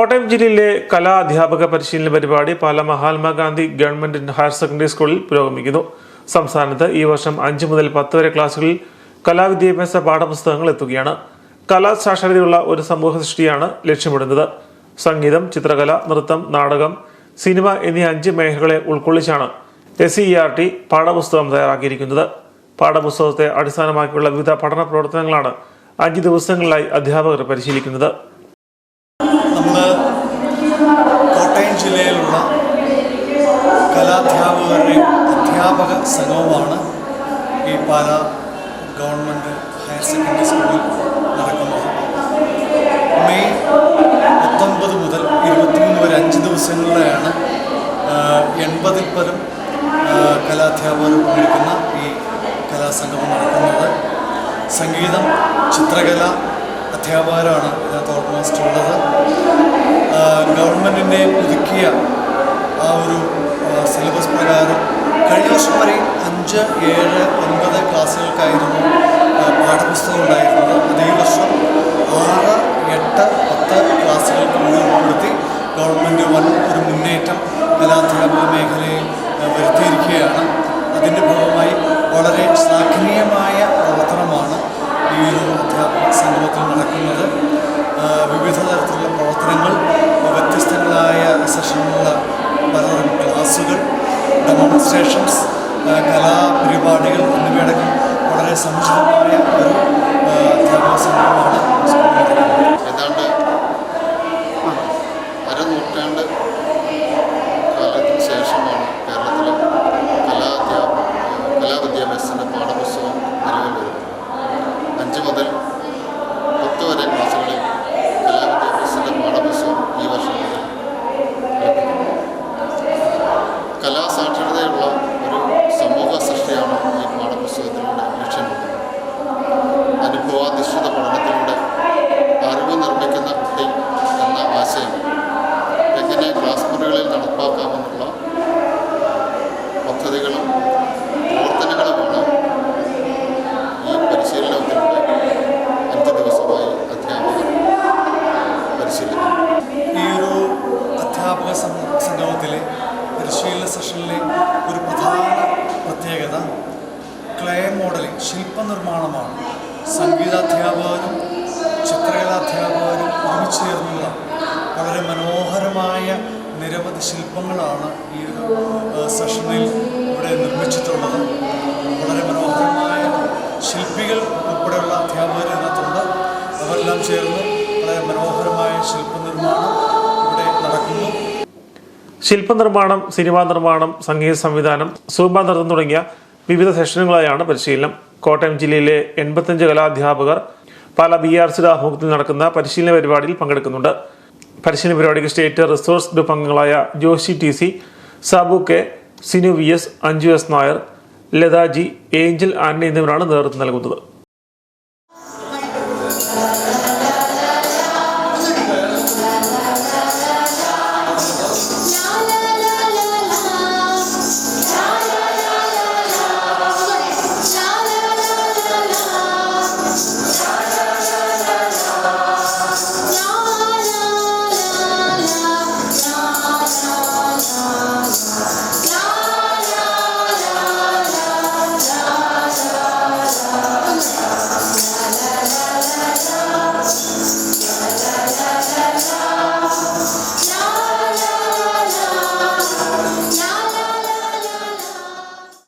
കോട്ടയം ജില്ലയിലെ കലാ അധ്യാപക പരിശീലന പരിപാടി Pala Mahatma Gandhi government higher secondary സ്കൂളിൽ പുരോഗമിക്കുന്നു. സംസ്ഥാനത്ത് ഈ വർഷം അഞ്ച് മുതൽ പത്ത് വരെ ക്ലാസുകളിൽ കലാവിദ്യാഭ്യാസ പാഠപുസ്തകങ്ങൾ എത്തുകയാണ്. കലാസാക്ഷരതയുള്ള ഒരു സമൂഹ സൃഷ്ടിയാണ് ലക്ഷ്യമിടുന്നത്. സംഗീതം ചിത്രകല നൃത്തം നാടകം സിനിമ എന്നീ അഞ്ച് മേഖലകളെ ഉൾക്കൊള്ളിച്ചാണ് എസ് സി ആർ ടി പാഠപുസ്തകം തയ്യാറാക്കിയിരിക്കുന്നത്. പാഠപുസ്തകത്തെ അടിസ്ഥാനമാക്കിയുള്ള വിവിധ പഠന പ്രവർത്തനങ്ങളാണ് അഞ്ച് ദിവസങ്ങളിലായി അധ്യാപകർ പരിശീലിക്കുന്നത്. പാല ഗവൺമെന്റ് ഹയർ സെക്കൻഡറി സ്കൂളിൽ നടക്കുന്നത്. മെയ് പത്തൊൻപത് മുതൽ ഇരുപത്തിമൂന്ന് വരെ അഞ്ച് ദിവസങ്ങളിലാണ് എൺപതിൽ പരം കലാധ്യാപകർ പങ്കെടുക്കുന്ന ഈ കലാസംഗമം നടക്കുന്നത്. സംഗീതം ചിത്രകല അധ്യാപകരാണ് ഇതിനകത്ത് ഓൾമോസ്റ്റ് ഉള്ളത് ഗവൺമെന്റിന്റെ പുതുക്കിയ ആ ഒരു സിലബസ് പ്രകാരം കഴിഞ്ഞ വർഷം വരെ അഞ്ച് ഏഴ് ഒൻപത് ക്ലാസ്സുകൾക്കായിരുന്നു പാഠപുസ്തകം ഉണ്ടായിരുന്നത് അത് വർഷം ആറ് എട്ട് പത്ത് ക്ലാസ്സുകൾക്ക് ഉൾപ്പെടുത്തി ഗവൺമെന്റ് വൻ ഒരു മുന്നേറ്റം കലാധ്യാപക മേഖലയിൽ വരുത്തിയിരിക്കുകയാണ്. അതിന്റെ ഭാഗമായി വളരെ ശ്ലാഘനീയമായ പ്രവർത്തനമാണ് ഈ ഒരു അധ്യാപക സമൂഹത്തിൽ നടക്കുന്നത്. വിവിധ തരത്തിലുള്ള പ്രവർത്തനങ്ങൾ വ്യത്യസ്തങ്ങളായ സെഷനുള്ള പലതരം ക്ലാസ്സുകൾ ഡെമോൺസ്ട്രേഷൻസ് കലാപരിപാടികൾ എന്നിവയടക്കം വളരെ സമുചിതമായ ഒരു സെഷനിലെ ഒരു പ്രധാന പ്രത്യേകത ക്ലേ മോഡലിംഗ് ശില്പനിർമ്മാണമാണ്. സംഗീതാധ്യാപകരും ചിത്രകലാധ്യാപകരും ഒരുമിച്ച് ചേർന്നുള്ള വളരെ മനോഹരമായ നിരവധി ശില്പങ്ങളാണ് ഈ ഒരു സെഷനിൽ ഇവിടെ നിർമ്മിച്ചിട്ടുള്ളത്. വളരെ മനോഹരമായ ശില്പികൾ ഉൾപ്പെടെയുള്ള അധ്യാപകർ ഇതിനകത്തുണ്ട്. അവരെല്ലാം ചേർന്ന് വളരെ മനോഹരമായ ശില്പനിർമ്മാണം സിനിമാ നിർമ്മാണം സംഗീത സംവിധാനം സൂബ നൃത്തം തുടങ്ങിയ വിവിധ സെഷനുകളായാണ് പരിശീലനം. കോട്ടയം ജില്ലയിലെ എൺപത്തഞ്ച് കലാധ്യാപകർ പല ബി ആർ സിയുടെ ആഭിമുഖ്യത്തിൽ നടക്കുന്ന പരിശീലന പരിപാടിയിൽ പങ്കെടുക്കുന്നുണ്ട്. പരിശീലന പരിപാടിക്ക് സ്റ്റേറ്റ് റിസോഴ്സ് ഗ്രൂപ്പ് അംഗങ്ങളായ Joshi T C Sabu K Sinu V S Anju S Nair Lathaji Angel Antony എന്നിവരാണ് നേതൃത്വം നൽകുന്നത്.